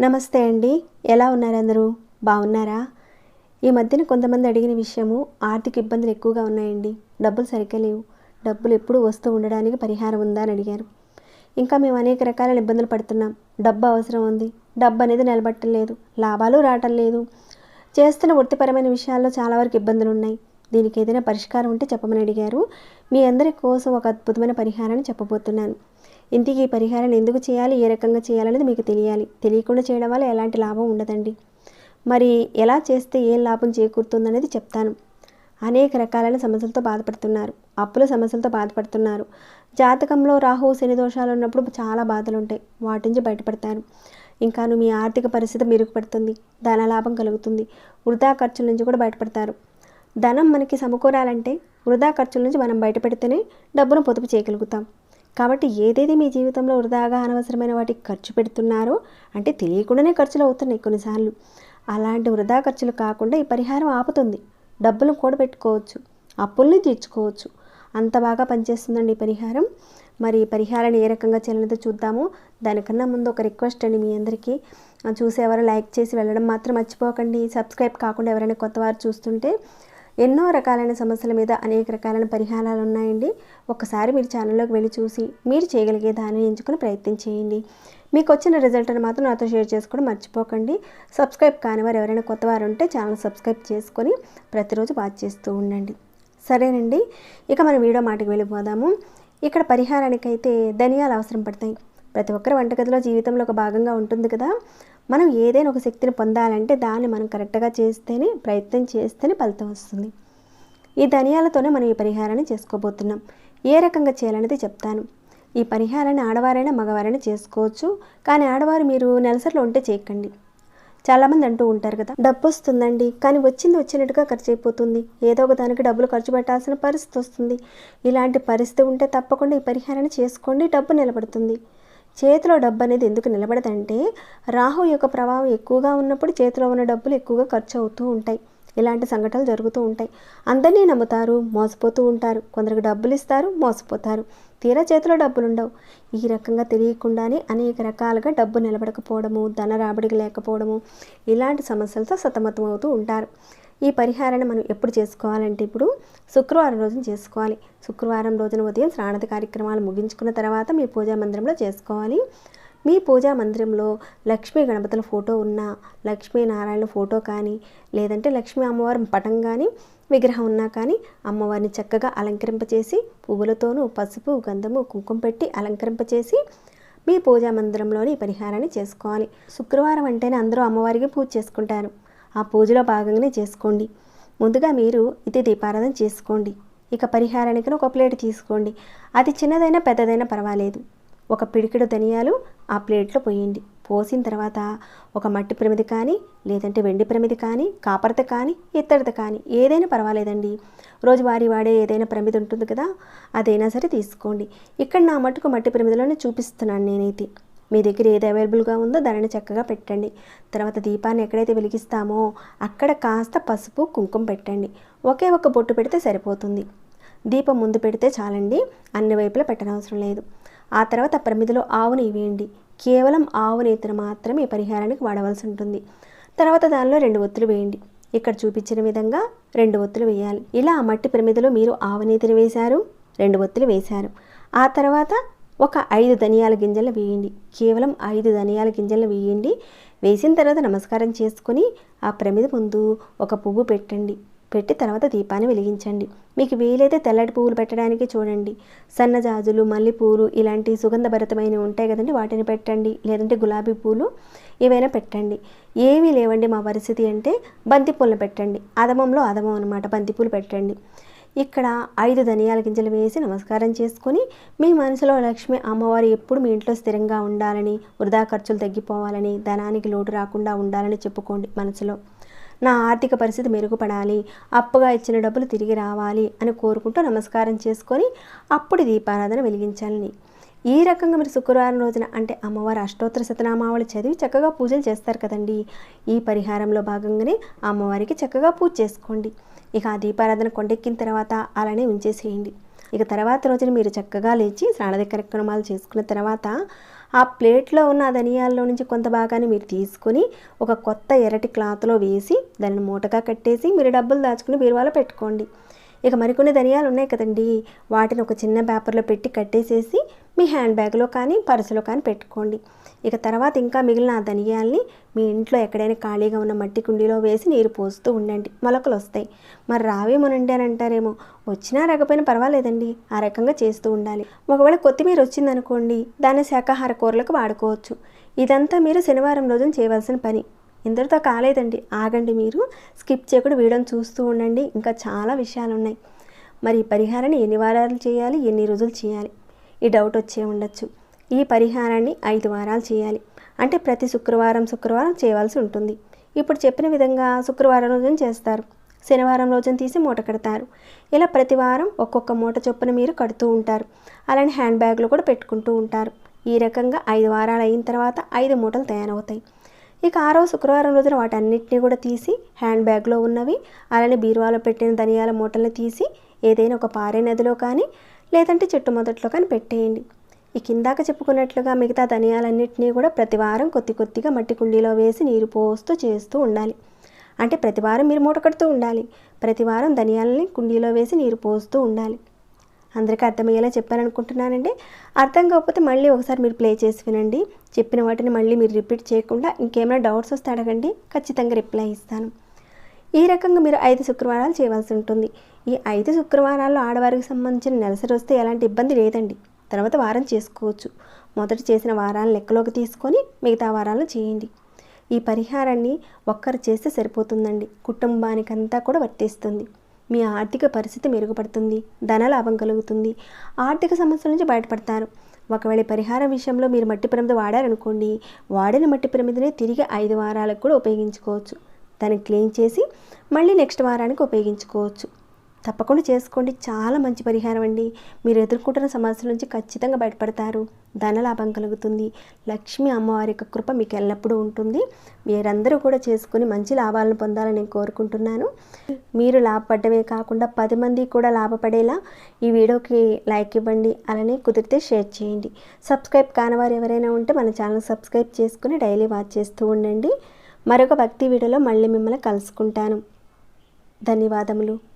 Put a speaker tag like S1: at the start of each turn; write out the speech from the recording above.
S1: నమస్తే అండి. ఎలా ఉన్నారు అందరూ? బాగున్నారా? ఈ మధ్యన కొంతమంది అడిగిన విషయము ఆర్థిక ఇబ్బందులు ఎక్కువగా ఉన్నాయండి. డబ్బులు సరిగ్గా లేవు. డబ్బులు ఎప్పుడు వస్తూ ఉండడానికి పరిహారం ఉందా అని అడిగారు. ఇంకా మేము అనేక రకాల ఇబ్బందులు పడుతున్నాం. డబ్బు అవసరం ఉంది. డబ్బు అనేది నిలబట్టలేదు. లాభాలు రావటం లేదు. చేస్తున్న వృత్తిపరమైన విషయాల్లో చాలా వరకు ఇబ్బందులు ఉన్నాయి. దీనికి ఏదైనా పరిష్కారం ఉంటే చెప్పమని అడిగారు. మీ అందరి కోసం ఒక అద్భుతమైన పరిహారాన్ని చెప్పబోతున్నాను. ఇంటికి ఈ పరిహారాన్ని ఎందుకు చేయాలి? ఏ రకంగా చేయాలనేది మీకు తెలియాలి. తెలియకుండా చేయడం వల్ల ఎలాంటి లాభం ఉండదండి. మరి ఎలా చేస్తే ఏం లాభం చేకూరుతుందనేది చెప్తాను. అనేక రకాలైన సమస్యలతో బాధపడుతున్నారు. అప్పుల సమస్యలతో బాధపడుతున్నారు. జాతకంలో రాహు శని దోషాలు ఉన్నప్పుడు చాలా బాధలు ఉంటాయి వాటి నుంచి బయటపడతారు. ఇంకాను మీ ఆర్థిక పరిస్థితి మెరుగుపడుతుంది. ధన లాభం కలుగుతుంది. వృధా ఖర్చుల నుంచి కూడా బయటపడతారు. ధనం మనకి సమకూరాలంటే వృధా ఖర్చుల నుంచి మనం బయటపెడితేనే డబ్బును పొదుపు చేయగలుగుతాం. కాబట్టి ఏదేది మీ జీవితంలో వృధాగా అనవసరమైన వాటికి ఖర్చు పెడుతున్నారో అంటే తెలియకుండానే ఖర్చులు అవుతున్నాయి కొన్నిసార్లు. అలాంటి వృధా ఖర్చులు కాకుండా ఈ పరిహారం ఆపుతుంది. డబ్బులు కూడబెట్టుకోవచ్చు. అప్పుల్ని తీర్చుకోవచ్చు. అంత బాగా పనిచేస్తుందండి ఈ పరిహారం. మరి ఈ పరిహారాన్ని ఏ రకంగా చేయాలనేది చూద్దాము. దానికన్నా ముందు ఒక రిక్వెస్ట్ అండి మీ అందరికీ. చూసేవారు లైక్ చేసి వెళ్ళడం మాత్రం మర్చిపోకండి. సబ్స్క్రైబ్ కాకుండా ఎవరైనా కొత్త వారు చూస్తుంటే ఎన్నో రకాలైన సమస్యల మీద అనేక రకాలైన పరిహారాలు ఉన్నాయండి. ఒకసారి మీరు ఛానల్లోకి వెళ్ళి చూసి మీరు చేయగలిగే దాన్ని ఎంచుకుని ప్రయత్నం చేయండి. మీకు వచ్చిన రిజల్ట్ని మాత్రం నాతో షేర్ చేసుకోవడం మర్చిపోకండి. సబ్స్క్రైబ్ కానివారు ఎవరైనా కొత్త వారు ఉంటే ఛానల్ సబ్స్క్రైబ్ చేసుకొని ప్రతిరోజు వాచ్ చేస్తూ ఉండండి. సరేనండి. ఇక మన వీడియో మాటకి వెళ్ళిపోదాము. ఇక్కడ పరిహారానికైతే ధనియాలు అవసరం పడతాయి. ప్రతి ఒక్కరి వంటగదిలో జీవితంలో ఒక భాగంగా ఉంటుంది కదా. మనం ఏదైనా ఒక శక్తిని పొందాలంటే దాన్ని మనం కరెక్ట్గా చేస్తేనే ప్రయత్నం చేస్తేనే ఫలితం వస్తుంది. ఈ ధనియాలతోనే మనం ఈ పరిహారాన్ని చేసుకోబోతున్నాం. ఏ రకంగా చేయాలనేది చెప్తాను. ఈ పరిహారాన్ని ఆడవారైనా మగవారైనా చేసుకోవచ్చు. కానీ ఆడవారు మీరు నెలసరిలో ఉంటే చేయకండి. చాలామంది అంటూ ఉంటారు కదా డబ్బు వస్తుందండి. కానీ వచ్చింది వచ్చినట్టుగా ఖర్చు అయిపోతుంది. ఏదో ఒక దానికి డబ్బులు ఖర్చు పెట్టాల్సిన పరిస్థితి వస్తుంది. ఇలాంటి పరిస్థితి ఉంటే తప్పకుండా ఈ పరిహారాన్ని చేసుకోండి. డబ్బు నిలబడుతుంది. చేతిలో డబ్బు అనేది ఎందుకు నిలబడదంటే రాహు యొక్క ప్రభావం ఎక్కువగా ఉన్నప్పుడు చేతిలో ఉన్న డబ్బులు ఎక్కువగా ఖర్చు అవుతూ ఉంటాయి. ఇలాంటి సంఘటనలు జరుగుతూ ఉంటాయి. అందరినీ నమ్ముతారు మోసపోతూ ఉంటారు. కొందరికి డబ్బులు ఇస్తారు మోసపోతారు. తీరా చేతిలో డబ్బులు ఉండవు ఈ రకంగా తెలియకుండానే అనేక రకాలుగా డబ్బు నిలబడకపోవడము ధన రాబడికి లేకపోవడము ఇలాంటి సమస్యలతో సతమతం అవుతూ ఉంటారు. ఈ పరిహారాన్ని మనం ఎప్పుడు చేసుకోవాలంటే ఇప్పుడు శుక్రవారం రోజున చేసుకోవాలి. శుక్రవారం రోజున ఉదయం స్నానద కార్యక్రమాలు ముగించుకున్న తర్వాత మీ పూజా మందిరంలో చేసుకోవాలి. మీ పూజా మందిరంలో లక్ష్మీ గణపతుల ఫోటో ఉన్న లక్ష్మీనారాయణ ఫోటో కానీ లేదంటే లక్ష్మీ అమ్మవారి పటం కానీ విగ్రహం ఉన్నా కానీ అమ్మవారిని చక్కగా అలంకరింపచేసి పువ్వులతోనూ పసుపు గంధము కుంకుమ పెట్టి అలంకరింపచేసి మీ పూజా మందిరంలోని పరిహారాన్ని చేసుకోవాలి. శుక్రవారం అంటేనే అందరూ అమ్మవారికి పూజ చేసుకుంటారు. ఆ పూజలో భాగంగానే చేసుకోండి. ముందుగా మీరు ఇది దీపారాధన చేసుకోండి. ఇక పరిహారానికి ఒక ప్లేట్ తీసుకోండి. అది చిన్నదైనా పెద్దదైనా పర్వాలేదు. ఒక పిడికిడు ధనియాలు ఆ ప్లేట్లో పోయండి. పోసిన తర్వాత ఒక మట్టి ప్రమిది కానీ లేదంటే వెండి ప్రమిది కానీ కాపరత కానీ ఇత్తడిది కానీ ఏదైనా పర్వాలేదండి. రోజువారీ వాడే ఏదైనా ప్రమిది ఉంటుంది కదా అదైనా సరే తీసుకోండి. ఇక్కడ నా మట్టుకు మట్టి ప్రమిదిలోనే చూపిస్తున్నాను నేనైతే. మీ దగ్గర ఏది అవైలబుల్గా ఉందో దానిని చక్కగా పెట్టండి. తర్వాత దీపాన్ని ఎక్కడైతే వెలిగిస్తామో అక్కడ కాస్త పసుపు కుంకుమ పెట్టండి. ఒకే ఒక బొట్టు పెడితే సరిపోతుంది. దీపం ముందు పెడితే చాలండి అన్ని వైపులా పెట్టనవసరం లేదు. ఆ తర్వాత ప్రమిదిలో ఆవు నెయ్యి వేయండి కేవలం ఆవు నెయ్యిని మాత్రమే ఈ పరిహారానికి వాడవలసి ఉంటుంది. తర్వాత దానిలో రెండు ఒత్తులు వేయండి. ఇక్కడ చూపించిన విధంగా రెండు ఒత్తులు వేయాలి. ఇలా ఆ మట్టి ప్రమిదిలో మీరు ఆవు నెయ్యిని వేశారు రెండు ఒత్తులు వేశారు. ఆ తర్వాత ఒక ఐదు ధనియాల గింజలు వేయండి. కేవలం ఐదు ధనియాల గింజలు వేయండి. వేసిన తర్వాత నమస్కారం చేసుకొని ఆ ప్రమిద ముందు ఒక పువ్వు పెట్టండి. పెట్టి తర్వాత దీపాన్ని వెలిగించండి. మీకు వీలైతే తెల్లటి పువ్వులు పెట్టడానికి చూడండి. సన్నజాజులు మల్లెపూలు ఇలాంటి సుగంధభరితమైనవి ఉంటాయి కదండి వాటిని పెట్టండి. లేదంటే గులాబీ పూలు ఏవైనా పెట్టండి. ఏమీ లేవండి మా పరిస్థితి అంటే బంతిపూలను పెట్టండి. అదమంలో అదమం అనమాట బంతిపూలు పెట్టండి. ఇక్కడ ఐదు ధనియాల గింజలు వేసి నమస్కారం చేసుకొని మీ మనసులో లక్ష్మి అమ్మవారు ఎప్పుడు మీ ఇంట్లో స్థిరంగా ఉండాలని వృధా ఖర్చులు తగ్గిపోవాలని ధనానికి లోటు రాకుండా ఉండాలని చెప్పుకోండి మనసులో. నా ఆర్థిక పరిస్థితి మెరుగుపడాలి అప్పుగా ఇచ్చిన డబ్బులు తిరిగి రావాలి అని కోరుకుంటూ నమస్కారం చేసుకొని అప్పుడు దీపారాధన వెలిగించాలని. ఈ రకంగా మీరు శుక్రవారం రోజున అంటే అమ్మవారి అష్టోత్తర శతనామావళి చదివి చక్కగా పూజలు చేస్తారు కదండి. ఈ పరిహారంలో భాగంగానే అమ్మవారికి చక్కగా పూజ చేసుకోండి. ఇక ఆ దీపారాధన కొండెక్కిన తర్వాత అలానే ఉంచేసేయండి ఇక తర్వాత రోజున మీరు చక్కగా లేచి స్నానద కార్యక్రమాలు చేసుకున్న తర్వాత ఆ ప్లేట్లో ఉన్న ఆ ధనియాల్లో నుంచి కొంత భాగాన్ని మీరు తీసుకొని ఒక కొత్త ఎర్రటి క్లాత్లో వేసి దానిని మూటగా కట్టేసి మీరు డబ్బులు దాచుకుని బీరువాలో పెట్టుకోండి. ఇక మరికొన్ని ధనియాలు ఉన్నాయి కదండి వాటిని ఒక చిన్న పేపర్లో పెట్టి కట్టేసేసి మీ హ్యాండ్ బ్యాగ్లో కానీ పర్సులో కానీ పెట్టుకోండి. ఇక తర్వాత ఇంకా మిగిలిన ఆ ధనియాల్ని మీ ఇంట్లో ఎక్కడైనా ఖాళీగా ఉన్న మట్టి కుండీలో వేసి నీరు పోస్తూ ఉండండి. మొలకలు వస్తాయి. మరి రావేమోనండి అని అంటారేమో? వచ్చినా రాకపోయినా పర్వాలేదండి. ఆ రకంగా చేస్తూ ఉండాలి. ఒకవేళ కొత్తిమీర వచ్చిందనుకోండి దాన్ని శాకాహార కూరలకు వాడుకోవచ్చు. ఇదంతా మీరు శనివారం రోజున చేయవలసిన పని. ఇంతటితో కాలేదండి. ఆగండి మీరు. స్కిప్ చేయకుండా వీడియోని చూస్తూ ఉండండి. ఇంకా చాలా విషయాలు ఉన్నాయి మరి ఈ పరిహారాన్ని ఎన్ని వారాలు చేయాలి? ఎన్ని రోజులు చేయాలి? ఈ డౌట్ వచ్చే ఉండొచ్చు. ఈ పరిహారాన్ని ఐదు వారాలు చేయాలి. అంటే ప్రతి శుక్రవారం శుక్రవారం చేయవలసి ఉంటుంది. ఇప్పుడు చెప్పిన విధంగా శుక్రవారం రోజున చేస్తారు. శనివారం రోజున తీసి మూట కడతారు. ఇలా ప్రతి వారం ఒక్కొక్క మూట చొప్పున మీరు కడుతూ ఉంటారు. అలానే హ్యాండ్ బ్యాగ్లో కూడా పెట్టుకుంటూ ఉంటారు. ఈ రకంగా ఐదు వారాలు అయిన తర్వాత ఐదు మూటలు తయారవుతాయి. ఇక ఆరో శుక్రవారం రోజున వాటన్నిటిని కూడా తీసి హ్యాండ్ బ్యాగ్లో ఉన్నవి అలానే బీరువాలో పెట్టిన ధనియాల మూటలను తీసి ఏదైనా ఒక పారే నదిలో కానీ లేదంటే చెట్టు మొదట్లో కానీ పెట్టేయండి. ఈ కిందాక చెప్పుకున్నట్లుగా మిగతా ధనియాలన్నింటినీ కూడా ప్రతి వారం కొద్ది కొద్దిగా మట్టి కుండీలో వేసి నీరు పోస్తూ చేస్తూ ఉండాలి. అంటే ప్రతి వారం మీరు మూట కడుతూ ఉండాలి. ప్రతి వారం ధనియాలని కుండీలో వేసి నీరు పోస్తూ ఉండాలి. అందరికీ అర్థమయ్యేలా చెప్పారనుకుంటున్నానండి అర్థం కాకపోతే మళ్ళీ ఒకసారి మీరు ప్లే చేసి వినండి. చెప్పిన వాటిని మళ్ళీ మీరు రిపీట్ చేయకుండా ఇంకేమైనా డౌట్స్ వస్తే అడగండి. ఖచ్చితంగా రిప్లై ఇస్తాను. ఈ రకంగా మీరు ఐదు శుక్రవారాలు చేయవలసి ఉంటుంది. ఈ ఐదు శుక్రవారాల్లో ఆడవారికి సంబంధించిన నెలసరి వస్తే ఎలాంటి ఇబ్బంది లేదండి. తర్వాత వారం చేసుకోవచ్చు. మొదట చేసిన వారాలను లెక్కలోకి తీసుకొని మిగతా వారాలను చేయండి. ఈ పరిహారాన్ని ఒక్కరు చేస్తే సరిపోతుందండి. కుటుంబానికంతా కూడా వర్తిస్తుంది. మీ ఆర్థిక పరిస్థితి మెరుగుపడుతుంది. ధనలాభం కలుగుతుంది. ఆర్థిక సమస్యల నుంచి బయటపడతారు. ఒకవేళ పరిహారం విషయంలో మీరు మట్టి పిరమిద వాడారనుకోండి వాడిన మట్టి పిరమిదనే తిరిగి ఐదు వారాలకు కూడా ఉపయోగించుకోవచ్చు. దాన్ని క్లీన్ చేసి మళ్ళీ నెక్స్ట్ వారానికి ఉపయోగించుకోవచ్చు. తప్పకుండా చేసుకోండి. చాలా మంచి పరిహారం అండి. మీరు ఎదుర్కొంటున్న సమస్యల నుంచి ఖచ్చితంగా బయటపడతారు. ధనలాభం కలుగుతుంది. లక్ష్మీ అమ్మవారి యొక్క కృప మీకు ఎల్లప్పుడూ ఉంటుంది. మీరందరూ కూడా చేసుకుని మంచి లాభాలను పొందాలని నేను కోరుకుంటున్నాను. మీరు లాభపడమే కాకుండా పది మంది కూడా లాభపడేలా ఈ వీడియోకి లైక్ ఇవ్వండి. అలానే కుదిరితే షేర్ చేయండి. సబ్స్క్రైబ్ కానివారు ఎవరైనా ఉంటే మన ఛానల్ సబ్స్క్రైబ్ చేసుకుని డైలీ వాచ్ చేస్తూ ఉండండి. మరొక భక్తి వీడియోలో మళ్ళీ మిమ్మల్ని కలుసుకుంటాను. ధన్యవాదములు.